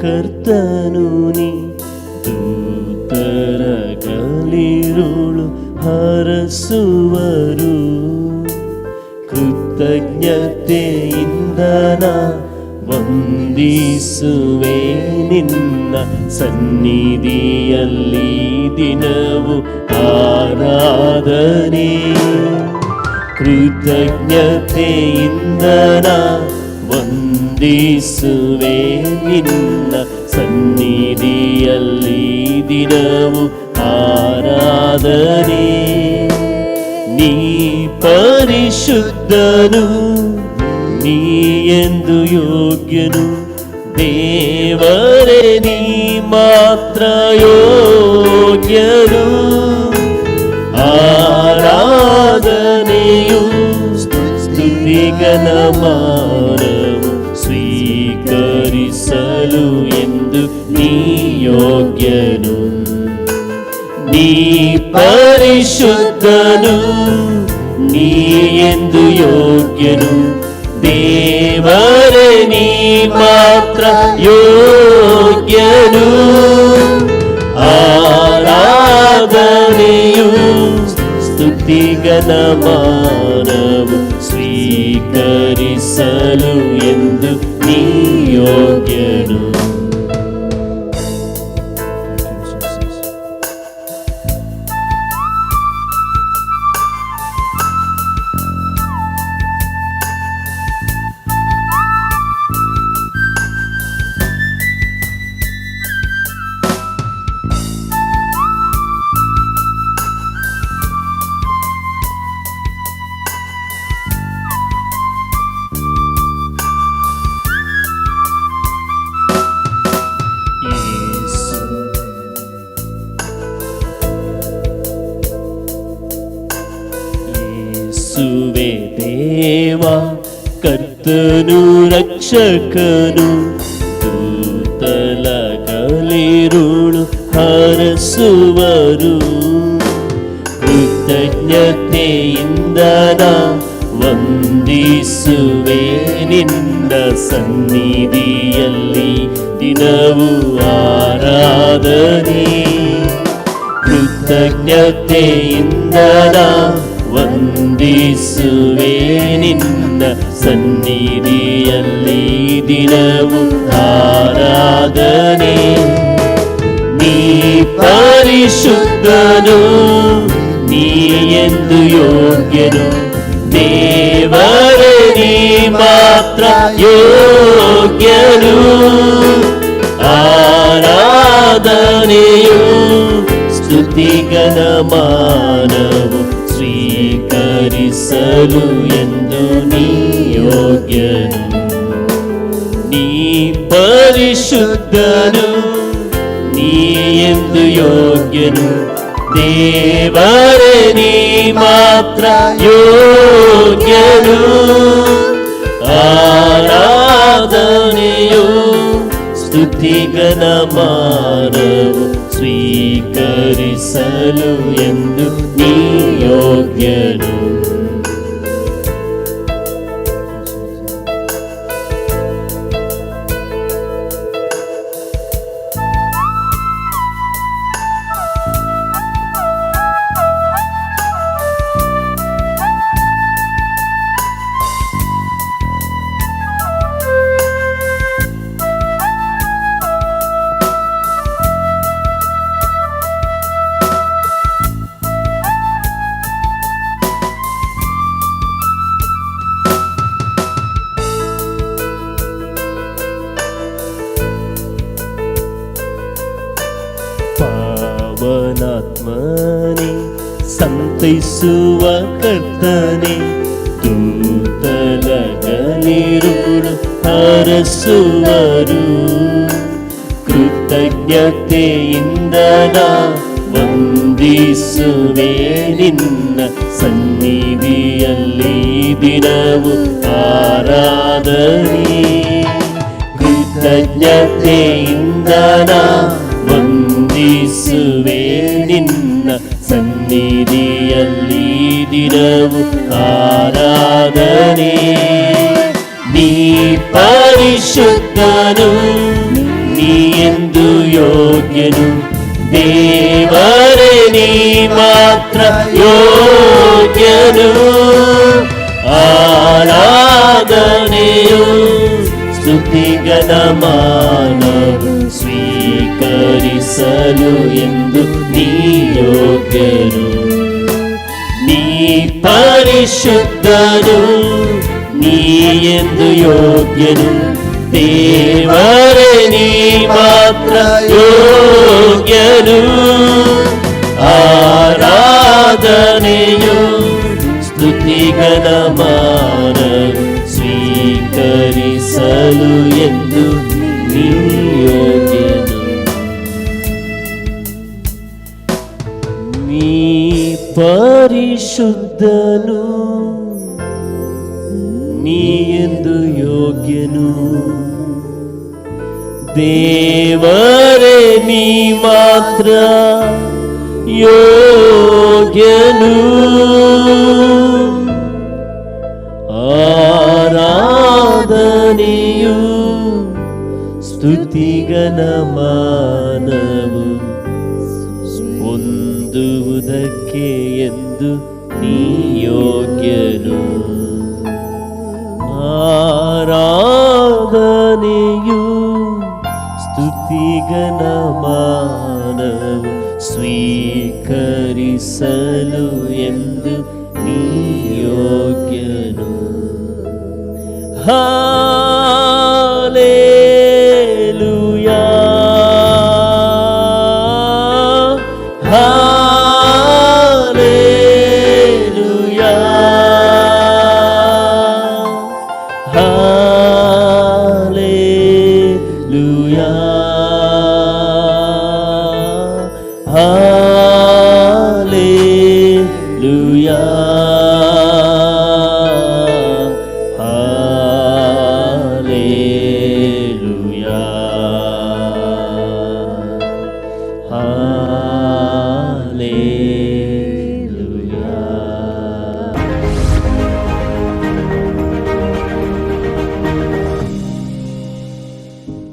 ಕರ್ತನು ನೀ ದೂತರ ಗಲಿರುಳು ಹರಸುವರು ಕೃತಜ್ಞತೆಯಿಂದ ನಾ ವಂದಿಸುವೆ ನಿನ್ನ ಸನ್ನಿಧಿಯಲ್ಲಿ ದಿನವು ಆರಾಧನೆ ಕೃತಜ್ಞತೆಯಿಂದ ನಾ ವಂದಿಸುವೆ യേಸುവേ നിന്ന സന്നിധിയല്ലി ദിനവും ആരാധനേ. നീ പരിശുദ്ധനു നീ എന്തു യോഗ്യനു. ദേവരെ നീ മാത്ര യോഗ്യനു ആരാധനയു സ്തുതികനമാണ് పరిశుద్ధను నీ ఎందు యోగ్యను దేవరణి మాత్ర యోగ్యను ఆరాధనయు స్థుతి గణమానవు స్వీకరిసలు ఎందు నీ యోగ్యను ಯೇಸುವೆ ದೇವ ಕರ್ತನು ರಕ್ಷಕನು ದೂತಲ ಗಲಿರುಳು ಹರಸುವರು ಕೃತಜ್ಞತೆಯಿಂದ ನಾ ವಂದಿಸುವೆ ನಿನ್ನ ಸನ್ನಿಧಿಯಲ್ಲಿ ದಿನವು ಆರಾಧನೆ ಕೃತಜ್ಞತೆಯಿಂದ ನಾ ವಂದಿಸುವೆ ನಿನ್ನ ಸನ್ನಿಧಿಯಲ್ಲಿ ದಿನವು ಆರಾಧನೆ ನೀ ಪರಿಶುದ್ಧನು ನೀ ಎಂದು ಯೋಗ್ಯನು ದೇವರೇ ನೀ ಮಾತ್ರ ಯೋಗ್ಯನು ಆರಾಧನೆಯು ಸ್ತುತಿಗನ ಮಾನವು అసలు ఎందు నీ యోగ్యను నీ పరిశుద్ధను నీ ఎందు యోగ్యను దేవరే నీ మాత్ర యోగ్యను. ఆరాధనయు స్థుతిగణ మానవు స్వీకరిసలు ఎందు ಪಾವನಾತ್ಮನೆ ಸಂತೈಸುವ ಕರ್ತನೆ ದೂತಲಗಲಿರುಳು ಹರಸುವರು ಕೃತಜ್ಞತೆಯಿಂದ ನಾ ವಂದಿಸುವೆ ನಿನ್ನ ಸನ್ನಿಧಿಯಲ್ಲಿ ದಿನವು ಆರಾಧನೆ ಕೃತಜ್ಞತೆಯಿಂದ ನಾ ವಂದಿಸುವೆ దినము ఆరాధనే నీ పరిశుద్ధను నీ ఎందు యోగ్యను దేవరణి మాత్ర యోగ్యను ఆరాధనయు స్థుతిగణమాన స్వీకరిసలు ఎందు నీ యోగ్యను పరిశుద్ధను నీ ఎందు యోగ్యను దేవరణి మాత్ర యోగ్యను ఆరాధనయు స్తుతిగణమాన స్వీకరిసలు ఎందు. ದೇವರೇ ನೀ ಮಾತ್ರ ಯೋಗ್ಯನು. ಆರಾಧನೆಯು ಸ್ತುತಿಗನ ಮಾನವು. ಹೊಂದುವುದಕ್ಕೆ ಎಂದು ನೀ ಯೋಗ್ಯನು. ಆರಾಧನೆಯು ಸ್ತುತಿಗನ ಮಾನವು ಸ್ವೀಕರಿಸಲು ಎಂದು ನೀ ಯೋಗ್ಯನು ಹಾ Hallelujah.